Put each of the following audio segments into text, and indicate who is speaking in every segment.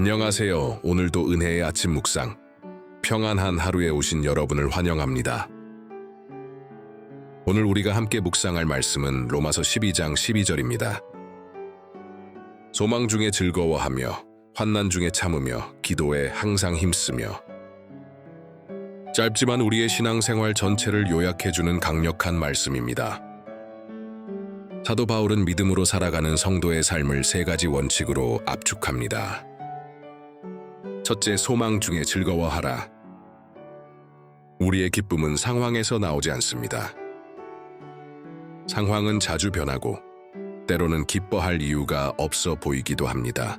Speaker 1: 안녕하세요. 오늘도 은혜의 아침 묵상. 평안한 하루에 오신 여러분을 환영합니다. 오늘 우리가 함께 묵상할 말씀은 로마서 12장 12절입니다. 소망 중에 즐거워하며 환난 중에 참으며 기도에 항상 힘쓰며 짧지만 우리의 신앙생활 전체를 요약해주는 강력한 말씀입니다. 사도 바울은 믿음으로 살아가는 성도의 삶을 세 가지 원칙으로 압축합니다. 첫째, 소망 중에 즐거워하라. 우리의 기쁨은 상황에서 나오지 않습니다. 상황은 자주 변하고 때로는 기뻐할 이유가 없어 보이기도 합니다.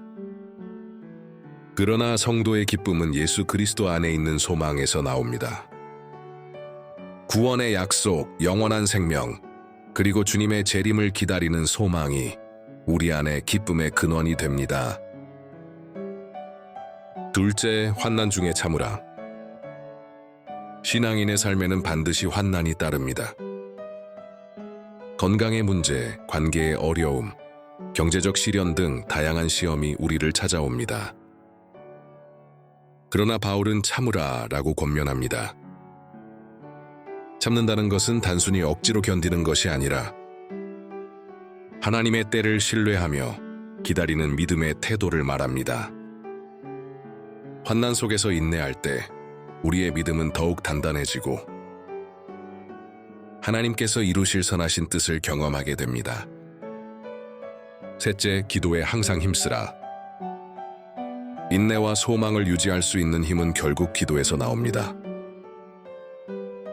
Speaker 1: 그러나 성도의 기쁨은 예수 그리스도 안에 있는 소망에서 나옵니다. 구원의 약속, 영원한 생명, 그리고 주님의 재림을 기다리는 소망이 우리 안에 기쁨의 근원이 됩니다. 둘째, 환난 중에 참으라. 신앙인의 삶에는 반드시 환난이 따릅니다. 건강의 문제, 관계의 어려움, 경제적 시련 등 다양한 시험이 우리를 찾아옵니다. 그러나 바울은 참으라 라고 권면합니다. 참는다는 것은 단순히 억지로 견디는 것이 아니라 하나님의 때를 신뢰하며 기다리는 믿음의 태도를 말합니다. 환난 속에서 인내할 때 우리의 믿음은 더욱 단단해지고 하나님께서 이루실 선하신 뜻을 경험하게 됩니다. 셋째, 기도에 항상 힘쓰라. 인내와 소망을 유지할 수 있는 힘은 결국 기도에서 나옵니다.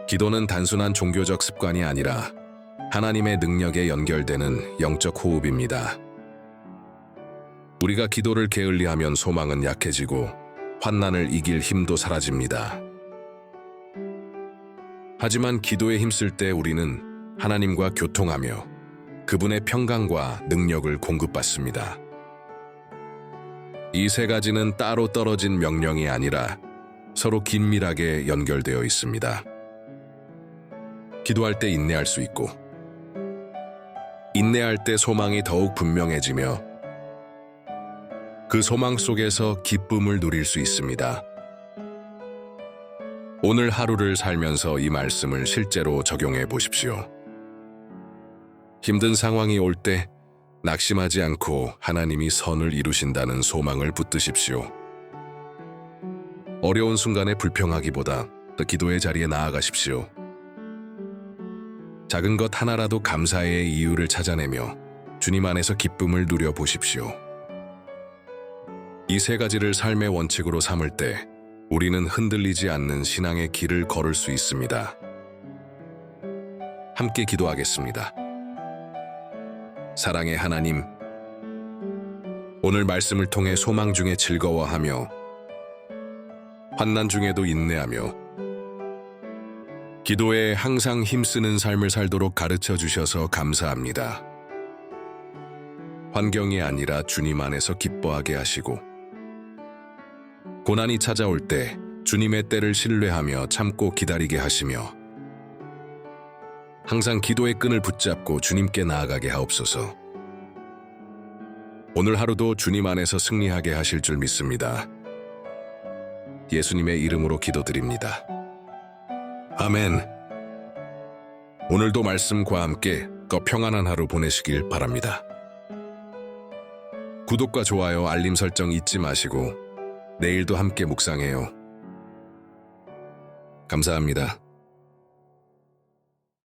Speaker 1: 기도는 단순한 종교적 습관이 아니라 하나님의 능력에 연결되는 영적 호흡입니다. 우리가 기도를 게을리하면 소망은 약해지고 환난을 이길 힘도 사라집니다. 하지만 기도에 힘쓸 때 우리는 하나님과 교통하며 그분의 평강과 능력을 공급받습니다. 이 세 가지는 따로 떨어진 명령이 아니라 서로 긴밀하게 연결되어 있습니다. 기도할 때 인내할 수 있고, 인내할 때 소망이 더욱 분명해지며, 그 소망 속에서 기쁨을 누릴 수 있습니다. 오늘 하루를 살면서 이 말씀을 실제로 적용해 보십시오. 힘든 상황이 올 때 낙심하지 않고 하나님이 선을 이루신다는 소망을 붙드십시오. 어려운 순간에 불평하기보다 더 기도의 자리에 나아가십시오. 작은 것 하나라도 감사의 이유를 찾아내며 주님 안에서 기쁨을 누려 보십시오. 이 세 가지를 삶의 원칙으로 삼을 때 우리는 흔들리지 않는 신앙의 길을 걸을 수 있습니다. 함께 기도하겠습니다. 사랑의 하나님, 오늘 말씀을 통해 소망 중에 즐거워하며 환난 중에도 인내하며 기도에 항상 힘쓰는 삶을 살도록 가르쳐 주셔서 감사합니다. 환경이 아니라 주님 안에서 기뻐하게 하시고 고난이 찾아올 때 주님의 때를 신뢰하며 참고 기다리게 하시며 항상 기도의 끈을 붙잡고 주님께 나아가게 하옵소서. 오늘 하루도 주님 안에서 승리하게 하실 줄 믿습니다. 예수님의 이름으로 기도드립니다. 아멘. 오늘도 말씀과 함께 더 평안한 하루 보내시길 바랍니다. 구독과 좋아요, 알림 설정 잊지 마시고 내일도 함께 묵상해요. 감사합니다.